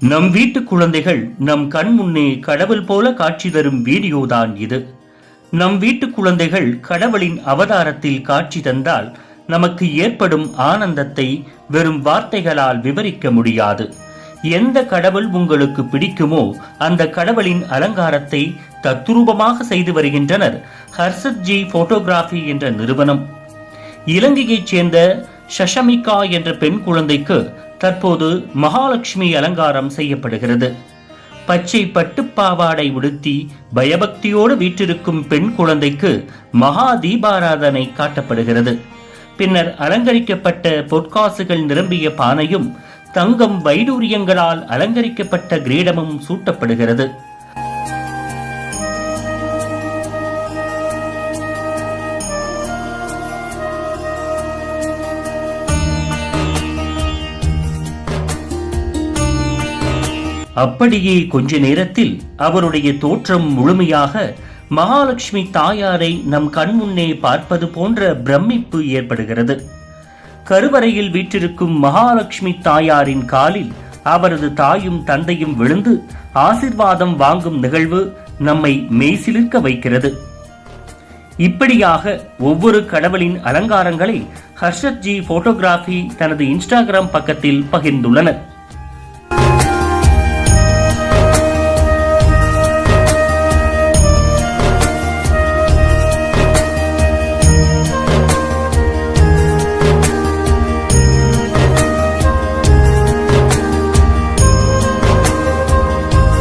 நம் வீட்டு குழந்தைகள் நம் கண் முன்னே கடவுள் போல காட்சி தரும் வீடியோதான் இது. நம் வீட்டு குழந்தைகள் கடவுளின் அவதாரத்தில் காட்சி தந்தால் நமக்கு ஏற்படும் ஆனந்தத்தை வெறும் வார்த்தைகளால் விவரிக்க முடியாது. எந்த கடவுள் உங்களுக்கு பிடிக்குமோ அந்த கடவுளின் அலங்காரத்தை தத்துரூபமாக செய்து வருகின்றனர். ஹர்ஷத் ஜி போட்டோகிராஃபி என்ற நிறுவனம். இலங்கையைச் சேர்ந்த ஷஷமிகா என்ற பெண் குழந்தைக்கு தற்போது மகாலட்சுமி அலங்காரம் செய்யப்படுகிறது. பச்சை பட்டுப்பாவாடை உடுத்தி பயபக்தியோடு வீற்றிருக்கும் பெண் குழந்தைக்கு மகா தீபாராதனை காட்டப்படுகிறது. பின்னர் அலங்கரிக்கப்பட்ட பொற்காசுகள் நிரம்பிய பானையும் தங்கம் வைடூரியங்களால் அலங்கரிக்கப்பட்ட கிரீடமும் சூட்டப்படுகிறது. அப்படியே கொஞ்ச நேரத்தில் அவருடைய தோற்றம் முழுமையாக மகாலட்சுமி தாயாரை நம் கண் முன்னே பார்ப்பது போன்ற பிரமிப்பு ஏற்படுகிறது. கருவறையில் வீற்றிருக்கும் மகாலட்சுமி தாயாரின் காலில் அவரது தாயும் தந்தையும் விழுந்து ஆசிர்வாதம் வாங்கும் நிகழ்வு நம்மை மெய்சிலிர்க்க வைக்கிறது. இப்படியாக ஒவ்வொரு கடவுளின் அலங்காரங்களை ஹர்ஷத்ஜி போட்டோகிராஃபி தனது இன்ஸ்டாகிராம் பக்கத்தில் பகிர்ந்துள்ளனர்.